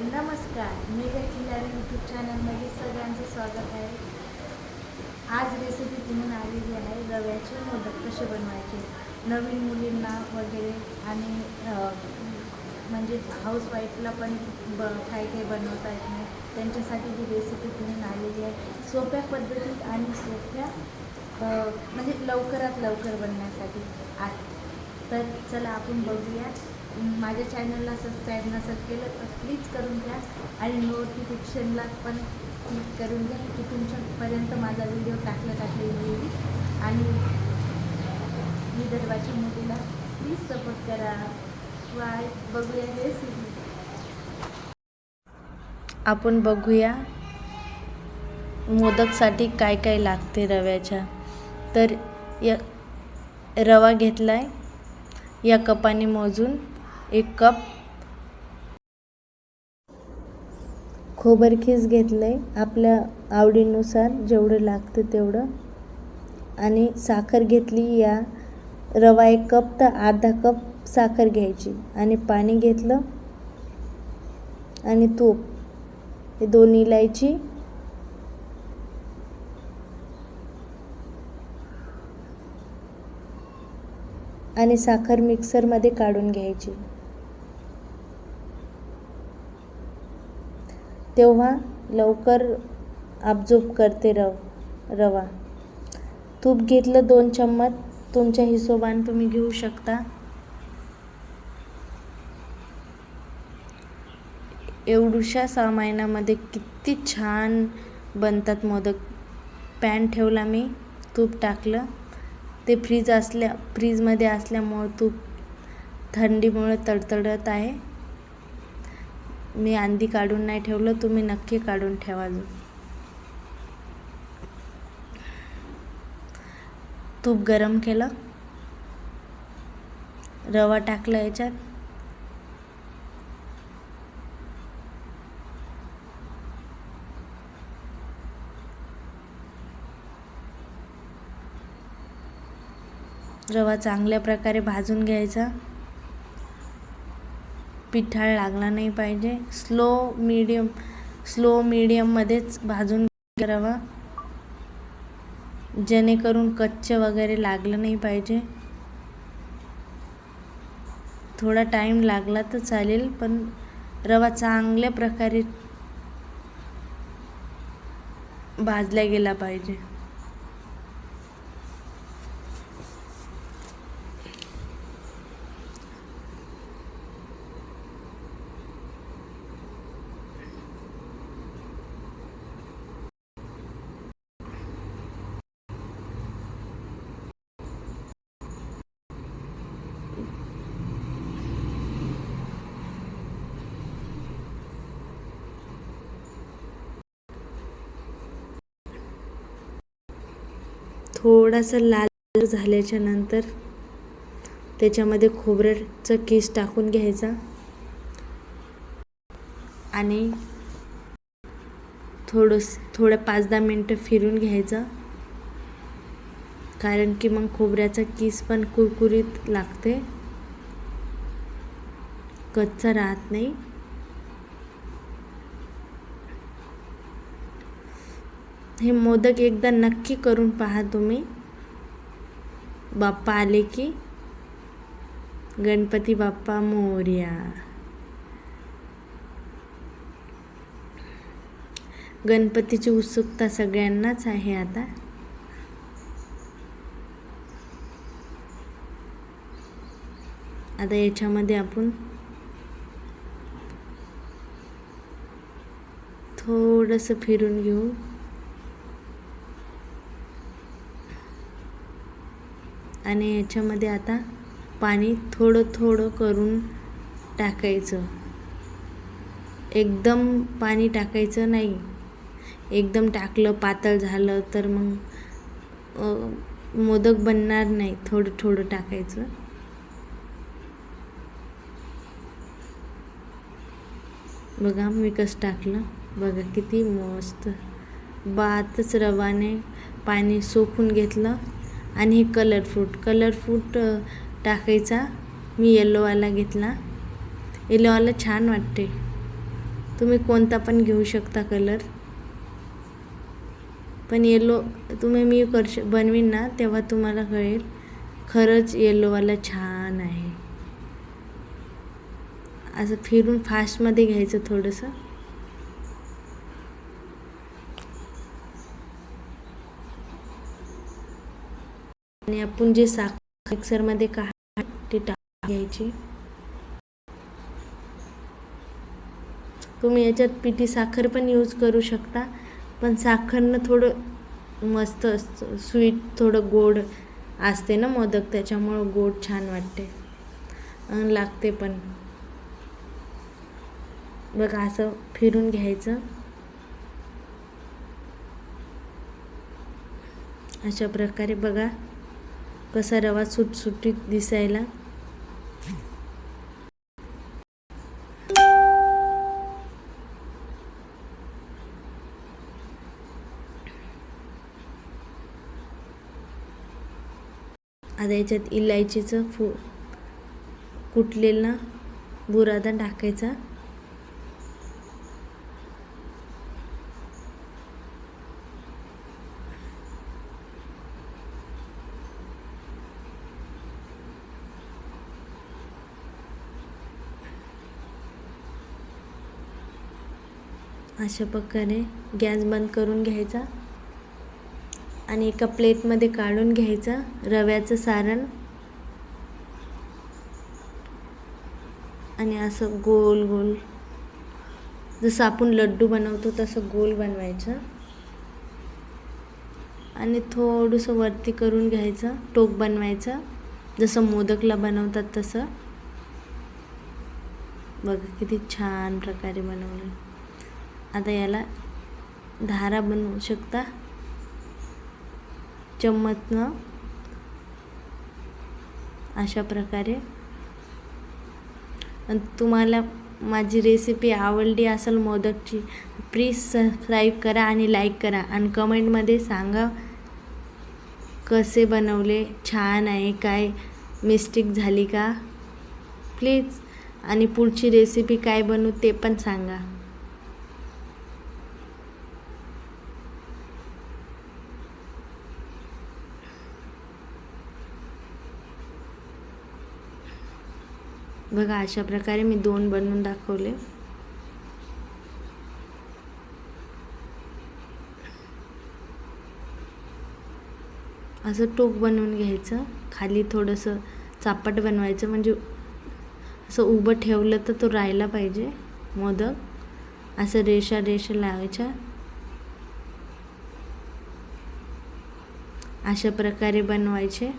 नमस्कार मेघा किल्लारी यूट्यूब चॅनलमध्ये सगळ्यांचं स्वागत आहे. आज रेसिपी तुम्ही आलेली आहे रव्याचे मोदक कसे बनवायचे नवीन मुलींना वगैरे आणि म्हणजे हाऊसवाईफला पण ब काही काही बनवता येत नाही त्यांच्यासाठी ही रेसिपी तुम्ही आलेली आहे. सोप्या पद्धतीत आणि सोप्या म्हणजे लवकरात लवकर बनण्यासाठी आहे. तर चला आपण बघूया. माझ्या चॅनलला सबस्क्राईब नसेल केलं तर प्लीज करून घ्या आणि नोटिफिकेशनला पण क्लिक करून घ्या की तुमच्यापर्यंत माझा व्हिडिओ टाकल्या टाकले येईल. आणि विदर्भाच्या मुलीला प्लीज सपोर्ट करा. वाय बघूया रेसिपी आपण बघूया मोदकसाठी काय काय लागते रव्याच्या. तर या रवा घेतला आहे या कपाने मोजून. एक कप. खोबरखीस घेतलं आहे आपल्या आवडीनुसार जेवढं लागतं तेवढं. आणि साखर घेतली या रवा एक कप तर अर्धा कप साखर घ्यायची. आणि पाणी घेतलं. आणि तूप. हे दोन इलायची. आणि साखर मिक्सरमध्ये काढून घ्यायची. तेव्हा लवकर आपजूप करते रव रवा. तूप घेतलं दोन चम्मच तुमच्या हिशोबाने तुम्ही घेऊ शकता. एवढूशा महिन्यामध्ये किती छान बनतात मोदक. पॅन ठेवला मी तूप टाकलं. ते फ्रीज असल्या फ्रीजमध्ये असल्यामुळं तूप थंडीमुळे तडतडत आहे. मी आंधी काढून नाही ठेवलं तुम्ही नक्की काढून ठेवा तूप गरम केलं. रवा टाकला याच्यात. रवा चांगल्या प्रकारे भाजून घ्यायचा. पिठाळ लागला नाही पाहिजे. स्लो मीडियम स्लो मीडियममध्येच भाजून करावा. रवा जेणेकरून कच्चे वगैरे लागलं नाही पाहिजे. थोडा टाईम लागला तर चालेल पण रवा चांगल्या प्रकारे भाजला गेला पाहिजे. थोडासा लाल झाल्याच्यानंतर त्याच्यामध्ये खोबऱ्याचं केस टाकून घ्यायचा. आणि थोडंस थोडं पाच दहा मिनटं फिरून घ्यायचं. कारण की मग खोबऱ्याचा किस पण कुरकुरीत लागते. कच्चा राहत नाही. हे मोदक एकदा नक्की करून पहा तुम्ही. बाप्पा आले की गणपती बाप्पा मोर्या. गणपतीची उत्सुकता सगळ्यांनाच आहे आता. आता याच्यामध्ये आपण थोडंसं फिरून घेऊ. आणि याच्यामध्ये आता पाणी थोडं थोडं करून टाकायचं. एकदम पाणी टाकायचं नाही. एकदम टाकलं पातळ झालं तर मग मोदक बनणार नाही. थोडं थोडं टाकायचं. बघा मी कसं टाकलं. बघा किती मस्त. बातच रवाने पाणी सोखून घेतलं. आणि हे कलर फ्रूट कलर फ्रूट टाकायचा. मी येलोवाला घेतला. येलोवाला छान वाटते. तुम्ही कोणता पण घेऊ शकता कलर पण येलो तुम्ही मी करश बनवीन ना तेव्हा तुम्हाला कळेल. खरंच येलोवाला छान आहे. असं फिरून फास्टमध्ये घ्यायचं थोडंसं. आणि आपण जे साखर मिक्सरमध्ये का ते टाकून घ्यायची. तुम्ही याच्यात पिठी साखर पण यूज करू शकता पण साखरनं थोडं मस्त असतं स्वीट थोडं गोड असते ना मोदक त्याच्यामुळं गोड छान वाटते. आणि लागते पण. बघा असं फिरून घ्यायचं. अशा प्रकारे बघा. कसा रवा सुटसुटीत दिसायला? आता याच्यात इलायचीचं फू कुटलेला बुरादा टाकायचा. अशा प्रकारे गॅस बंद करून घ्यायचा आणि एका प्लेटमध्ये काढून घ्यायचा रव्याचं सारण. आणि असं गोल गोल जसं आपण लड्डू बनवतो तसं गोल बनवायचं. आणि थोडंसं वरती करून घ्यायचं टोक बनवायचं जसं मोदकला बनवतात तसं. बघा किती छान प्रकारे बनवलं. आता याला धारा बनवू शकता. चम्मचनं अशा प्रकारे. आणि तुम्हाला माझी रेसिपी आवडली असेल मोदकची प्लीज सबस्क्राईब करा आणि लाईक करा. आणि कमेंटमध्ये सांगा कसे बनवले छान आहे काय मिस्टेक झाली का? प्लीज आणि पुढची रेसिपी काय बनवू ते पण सांगा. बघा अशा प्रकारे मी दोन बनवून दाखवले. असं टोक बनवून घ्यायचं. खाली थोडंसं चापट बनवायचं म्हणजे असं उभं ठेवलं तर तो राहायला पाहिजे मोदक. असं रेषा रेषा लावायच्या. अशा प्रकारे बनवायचे.